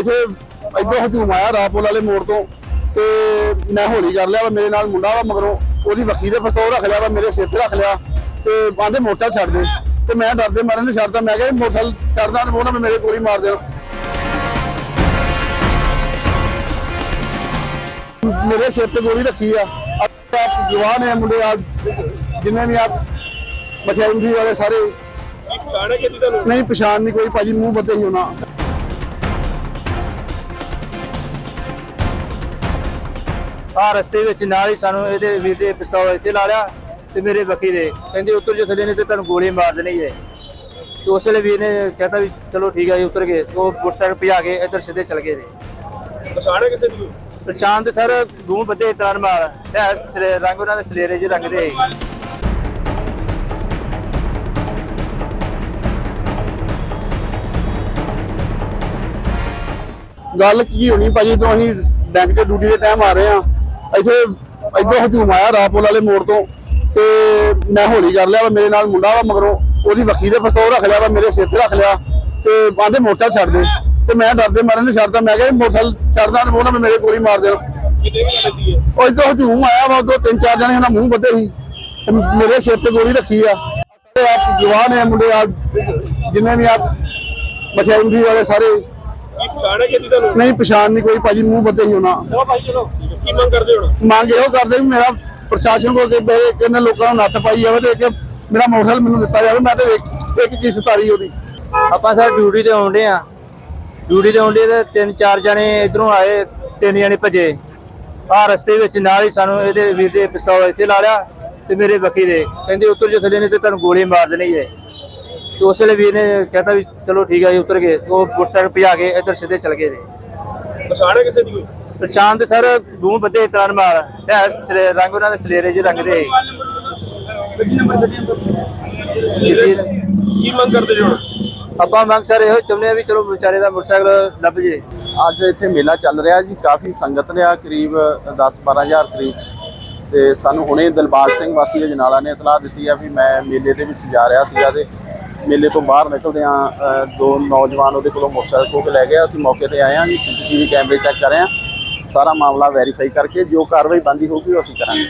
ਇੱਥੇ ਇੱਧਰੋਂ ਹਜੂਮ ਆਇਆ ਰਾਪੋਲ ਵਾਲੇ ਮੋੜ ਤੋਂ ਤੇ ਮੈਂ ਹੌਲੀ ਕਰ ਲਿਆ ਮੇਰੇ ਨਾਲ ਮੁੰਡਾ ਵਾ ਮਗਰੋਂ ਉਹਦੀ ਵੱਖੀ ਦੇ ਪਿਸਤੌਲ ਰੱਖ ਲਿਆ ਵਾ ਮੇਰੇ ਸਿਰ ਤੇ ਰੱਖ ਲਿਆ ਤੇ ਆਂਦੇ ਮੋਟਰਸਾਈਕਲ ਛੱਡ ਦੇ। ਤੇ ਮੈਂ ਡਰਦੇ ਮਾਰੇ ਨੇ ਛੱਡਦਾ ਮੈਂ ਕਿਹਾ ਮੋਟਰਸਾਈਕਲ ਛੱਡਦਾ ਤੇ ਉਹ ਨਾ ਮੇਰੇ ਗੋਲੀ ਮਾਰ ਦੇਣ ਮੇਰੇ ਸਿਰ ਤੇ ਗੋਲੀ ਰੱਖੀ ਆ। ਆਪ ਜਵਾਨ ਹੈ ਮੁੰਡੇ ਆ ਜਿੰਨੇ ਵੀ ਆ ਮਠਿਆਈ ਵਾਲੇ ਸਾਰੇ। ਨਹੀਂ ਪਛਾਣ ਨਹੀਂ ਕੋਈ ਭਾਜੀ ਮੂੰਹ ਬੱਦੇ ਹੀ ਹੋਣਾ। ਆ ਰਸਤੇ ਵਿੱਚ ਨਾਲ ਹੀ ਸਾਨੂੰ ਇਹਦੇ ਵੀਰ ਦੇ ਪਿਸਤੌਲ ਇੱਥੇ ਲਾ ਲਿਆ ਤੇ ਮੇਰੇ ਬੱਕੀ ਦੇ ਕਹਿੰਦੇ ਉੱਤਰ ਜੋ ਥੱਲੇ ਨੇ ਤੇ ਤੁਹਾਨੂੰ ਗੋਲੀ ਮਾਰ ਦੇਣੀ ਹੈ ਤੇ ਉਸ ਵੇਲੇ ਵੀਰ ਨੇ ਕਹਤਾ ਵੀ ਚਲੋ ਠੀਕ ਹੈ ਜੀ ਉਤਰ ਗਏ। ਤੇ ਉਹ ਮੋਟਰਸਾਈਕਲ ਭਜਾ ਕੇ ਇੱਧਰ ਸਿੱਧੇ ਚਲ ਗਏ ਜੀ। ਪਛਾਣ ਹੈ ਕਿਸੇ ਦੀ ਪ੍ਰਸ਼ਾਂਤ ਸਰ ਗੂੰ ਬੱਦੇ ਤਰਨ ਮਾਰ ਹੈ ਸਲੇ- ਰੰਗ ਉਹਨਾਂ ਦੇ ਸਲੇਰੇ ਜਿਹੇ ਰੰਗ ਦੇ। ਗੱਲ ਕੀ ਹੋਣੀ ਭਾਜੀ? ਜਦੋਂ ਅਸੀਂ ਬੈਂਕ 'ਚ ਡਿਊਟੀ ਦੇ ਟਾਈਮ ਆ ਰਹੇ ਆ ਇੱਥੇ ਇੱਧਰੋਂ ਹਜੂਮ ਆਇਆ ਰਾਪੋਲ ਵਾਲੇ ਮੋੜ ਤੋਂ ਤੇ ਮੈਂ ਹੌਲੀ ਕਰ ਲਿਆ ਮੇਰੇ ਨਾਲ ਮੁੰਡਾ ਵਾ ਮਗਰੋਂ ਉਹਦੀ ਵੱਖੀ ਦੇ ਪਿਸਤੌਲ ਰੱਖ ਲਿਆ ਵਾ ਮੇਰੇ ਸਿਰ ਤੇ ਰੱਖ ਲਿਆ ਤੇ ਆਂਦੇ ਮੋਟਰਸਾਈਕਲ ਛੱਡ ਦੇ। ਤੇ ਮੈਂ ਡਰਦੇ ਮਾਰੇ ਨੇ ਛੱਡਦਾ ਮੈਂ ਕਿਹਾ ਮੋਟਰਸਾਈਕਲ ਛੱਡਦਾ ਤੇ ਉਹ ਨਾ ਮੇਰੇ ਗੋਲੀ ਮਾਰ ਦੇਣ। ਉਹ ਇੱਧਰੋਂ ਹਜੂਮ ਆਇਆ ਵਾ ਉਦੋਂ ਤਿੰਨ ਚਾਰ ਜਣੇ ਉਹਨਾਂ ਮੂੰਹ ਬੱਧੇ ਸੀ ਮੇਰੇ ਸਿਰ ਤੇ ਗੋਲੀ ਰੱਖੀ ਆ। ਆਪ ਜਵਾਨ ਹੈ ਮੁੰਡੇ ਆ ਜਿੰਨੇ ਵੀ ਆ ਮਠਿਆਈ ਵਾਲੇ ਸਾਰੇ ਪਛਾਣ ਹੈ ਕਿ ਤੁਹਾਨੂੰ? ਨਹੀਂ ਪਛਾਣ ਨਹੀਂ ਕੋਈ ਭਾਜੀ ਮੂੰਹ ਬੱਦੇ ਹੀ ਹੋਣਾ। ਕੀ ਮੰਗ ਕਰਦੇ ਹੁਣ? ਮੰਗ ਇਹੋ ਕਰਦੇ ਵੀ ਮੇਰਾ ਪ੍ਰਸ਼ਾਸਨ ਕੋਲ ਕਿ ਬਈ ਕਿੰਨੇ ਲੋਕਾਂ ਨੂੰ ਨੱਥ ਪਾਈ ਜਾਵੇ ਤੇ ਕਿ ਮੇਰਾ ਮੋਟਰਸਾਈਕਲ ਮੈਨੂੰ ਦਿੱਤਾ ਜਾਵੇ ਮੈਂ ਤੇ ਇੱਕ ਇੱਕ ਕਿਸ ਤਾਰੀ ਉਹਦੀ। ਆਪਾਂ ਸਰ ਡਿਊਟੀ ਤੇ ਆਉਂਦੇ ਆ ਡਿਊਟੀ ਤੇ ਆਉਂਦੇ ਤੇ ਤਿੰਨ ਚਾਰ ਜਣੇ ਇਧਰੋਂ ਆਏ ਤਿੰਨ ਜਣੇ ਭੱਜੇ। ਆ ਰਸਤੇ ਵਿੱਚ ਨਾਲ ਹੀ ਸਾਨੂੰ ਇਹਦੇ ਵੀਰ ਦੇ ਪਿਸਤੌਲ ਇੱਥੇ ਲਾ ਲਿਆ ਤੇ ਮੇਰੇ ਬੱਕੀ ਦੇ। ਕਹਿੰਦੇ ਉੱਤਰ ਜੋ ਥੱਲੇ ਨੇ ਤੇ ਤੁਹਾਨੂੰ ਗੋਲੀ ਮਾਰ ਦੇਣੀ ਹੈ। ਤੇ ਉਸ ਵੇਲੇ ਵੀਰ ਨੇ ਕਹਤਾ ਵੀ ਚਲੋ ਠੀਕ ਹੈ ਜੀ ਉਤਰ ਗਏ। ਤੇ ਉਹ ਮੋਟਰਸਾਈਕਲ ਭਜਾ ਕੇ ਇੱਧਰ ਸਿੱਧੇ ਚਲ ਗਏ ਜੀ। ਪਛਾਣ ਹੈ ਕਿਸੇ ਦੀ ਪ੍ਰਸ਼ਾਂਤ ਸਰ ਗੂੰ ਬੱਦੇ ਤਰਨ ਮਾਰ ਹੈ ਸਲੇ- ਰੰਗ ਉਹਨਾਂ ਦੇ ਸਲੇਰੇ ਜਿਹੇ ਰੰਗ ਦੇ। ਵੀਰ- ਕੀ ਮੰਗ ਕਰਦੇ ਜੀ ਹੁਣ? ਆਪਾਂ ਮੰਗ ਸਰ ਇਹੋ ਚਾਹੁੰਦੇ ਆ ਵੀ ਚਲੋ ਵਿਚਾਰੇ ਦਾ ਮੋਟਰਸਾਈਕਲ ਲੱਭ ਜੇ। ਅੱਜ ਇੱਥੇ ਮੇਲਾ ਚੱਲ ਰਿਹਾ ਜੀ ਕਾਫੀ ਸੰਗਤ ਰਿਹਾ ਕਰੀਬ 10-12000 ਕਰੀਬ। ਤੇ ਸਾਨੂੰ ਹੁਣੇ ਦਿਲਬਾਗ ਸਿੰਘ ਵਾਸੀ ਅਜਨਾਲਾ ਨੇ ਇਤਲਾਹ ਦਿੱਤੀ ਆ ਵੀ ਮੈਂ ਮੇਲੇ ਦੇ ਵਿੱਚ ਜਾ ਰਿਹਾ ਸੀਗਾ ਤੇ ਮੇਲੇ ਤੋਂ ਬਾਹਰ ਨਿਕਲਦੇ ਆ ਦੋ ਨੌਜਵਾਨ ਉਹਦੇ ਕੋਲੋਂ ਮੋਟਰਸਾਈਕਲ ਖੋਹ ਕੇ ਲੈ ਗਏ। ਅਸੀਂ ਮੌਕੇ ਤੇ ਆਏ ਆ ਜੀ, ਸੀਸੀਟੀਵੀ ਕੈਮਰੇ ਚੈੱਕ ਕਰ ਰਹੇ ਆ ਸਾਰਾ ਮਾਮਲਾ ਵੈਰੀਫਾਈ ਕਰਕੇ ਜੋ ਕਾਰਵਾਈ ਬੰਦੀ ਹੋਊਗੀ ਉਹ ਅਸੀਂ ਕਰਾਂਗੇ।